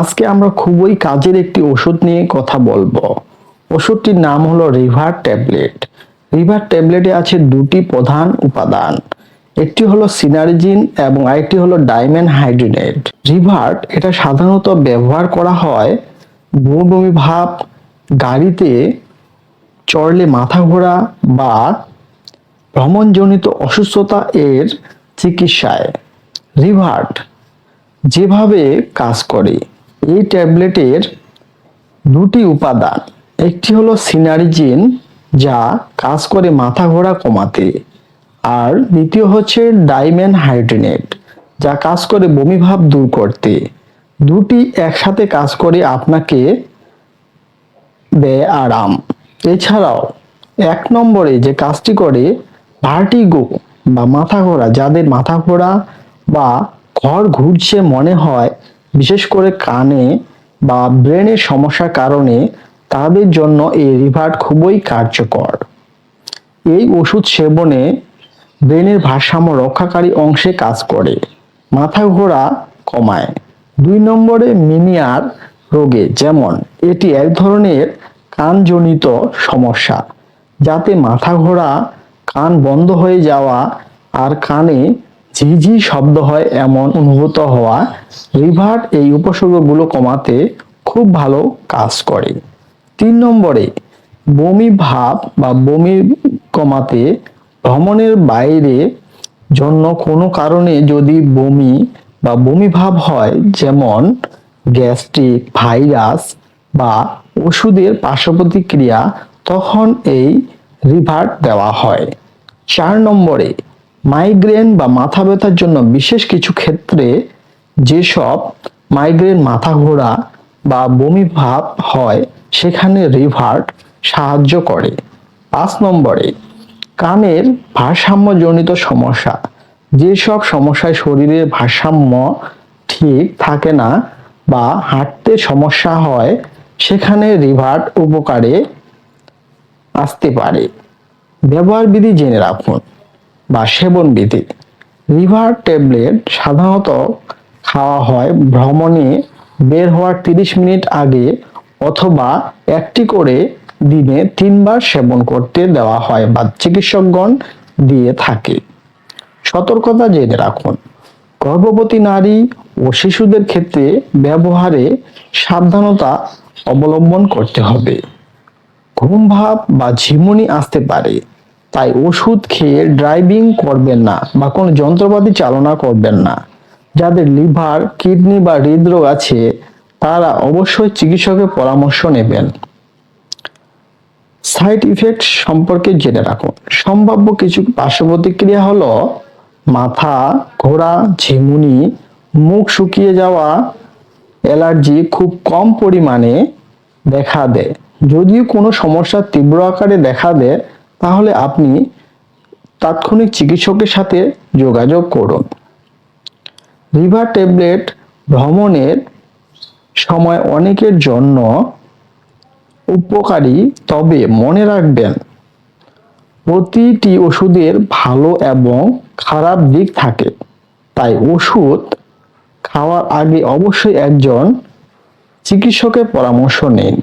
আজকে আমরা খুবই কাজের একটি ওষুধ নিয়ে কথা বলব। ওষুধটির নাম হলো রিভার ট্যাবলেট। রিভার ট্যাবলেটে আছে দুটি প্রধান উপাদান, একটি হলো সিনারজিন এবং আরেকটি হলো ডায়মন্ড হাইড্রিনেট। রিভার্ট এটা সাধারণত ব্যবহার করা হয় বমি ভাব, গাড়িতে চড়লে মাথা ঘোরা বা ভ্রমণজনিত অসুস্থতা এর চিকিৎসায়। রিভার্ট যেভাবে কাজ করে এই ট্যাবলেটের দুটি উপাদান। একটি হলো সিনারিজিন যা কাজ করে মাথা ঘোরা কমাতে। আর দ্বিতীয় হচ্ছে ডাইমেন হাইড্রিনেট, যা কাজ করে বমিভাব দূর করতে। দুটি একসাথে কাজ করে আপনাকে দেয় আরাম। এছাড়াও, এক নম্বরে যে কাজটি করে ভার্টিগো বা মাথা ঘোরা যাদের মাথা ঘোরা বা ঘর ঘুরছে মনে হয় বিশেষ করে কানে বা ব্রেনের সমস্যার কারণে তাদের জন্য এই রিভার্ট খুবই কার্যকর। এই ওষুধ সেবনে ব্রেনের ভারসাম্য রক্ষাকারী অংশে কাজ করে, মাথা ঘোরা কমায়। দুই নম্বরে মিনিয়ার রোগে, যেমন এটি এক ধরনের কানজনিত সমস্যা, যাতে মাথা ঘোরা, কান বন্ধ হয়ে যাওয়া আর কানে ঝিঝি শব্দ হয় এমন অনুভূত হওয়া। রিভার্ট এই উপসর্গগুলো কমাতে খুব ভালো কাজ করে। তিন নম্বরে, বমি ভাব বা বমি কমাতে ভ্রমণের বাইরে জন্য কোনো কারণে যদি বমি বা বমি ভাব হয়, যেমন গ্যাস্ট্রিক, ভাইরাস বা ওষুধের পার্শ্ব প্রতিক্রিয়া তখন এই রিভার্ট দেওয়া হয়। চার নম্বরে মাইগ্রেন বা মাথা ব্যথার জন্য বিশেষ কিছু ক্ষেত্রে যেসব মাইগ্রেন মাথা ঘোরা বা বমি ভাব হয়, সেখানে রিভার্ট সাহায্য করে। পাঁচ নম্বরে, কানের ভারসাম্যজনিত সমস্যা। যেসব সমস্যায় শরীরের ভারসাম্য ঠিক থাকে না বা হাঁটতে সমস্যা হয়, সেখানে রিভার্ট উপকারে আসতে পারে। ব্যবহার বিধি জেনে রাখুন। বা সেবন বিধি। লিভার ট্যাবলেট সাধারণত খাওয়া হয় ভ্রমণে বের হওয়ার তিরিশ মিনিট আগে অথবা একটি করে দিনে তিনবার সেবন করতে দেওয়া হয় বা চিকিৎসকগণ দিয়ে থাকে। সতর্কতা জেনে রাখুন, গর্ভবতী নারী ও শিশুদের ক্ষেত্রে ব্যবহারে সাবধানতা অবলম্বন করতে হবে। ঘুম ভাব বা ঝিমুনি আসতে পারে। তাই ওষুধ খেয়ে ড্রাইভিং করবেন না বা কোনো যন্ত্রপাতি চালনা করবেন না। যাদের লিভার, কিডনি বা হৃদরোগ আছে, তারা অবশ্যই চিকিৎসকের পরামর্শ নেবেন। সাইড ইফেক্ট সম্পর্কে জেনে রাখুন। সম্ভাব্য কিছু পার্শ্ব প্রতিক্রিয়া হলো মাথা ঘোরা ঝিমুনি, মুখ শুকিয়ে যাওয়া, অ্যালার্জি খুব কম পরিমাণে দেখা দেয়। যদিও কোনো সমস্যা তীব্র আকারে দেখা দেয় তাহলে আপনি তাৎক্ষণিক চিকিৎসকের সাথে যোগাযোগ করুন। রিভার ট্যাবলেট ভ্রমণের সময় অনেকের জন্য উপকারী, তবে মনে রাখবেন, প্রতিটি ওষুধের ভালো এবং খারাপ দিক থাকে। তাই ওষুধ খাওয়ার আগে অবশ্যই একজন চিকিৎসকের পরামর্শ নিন।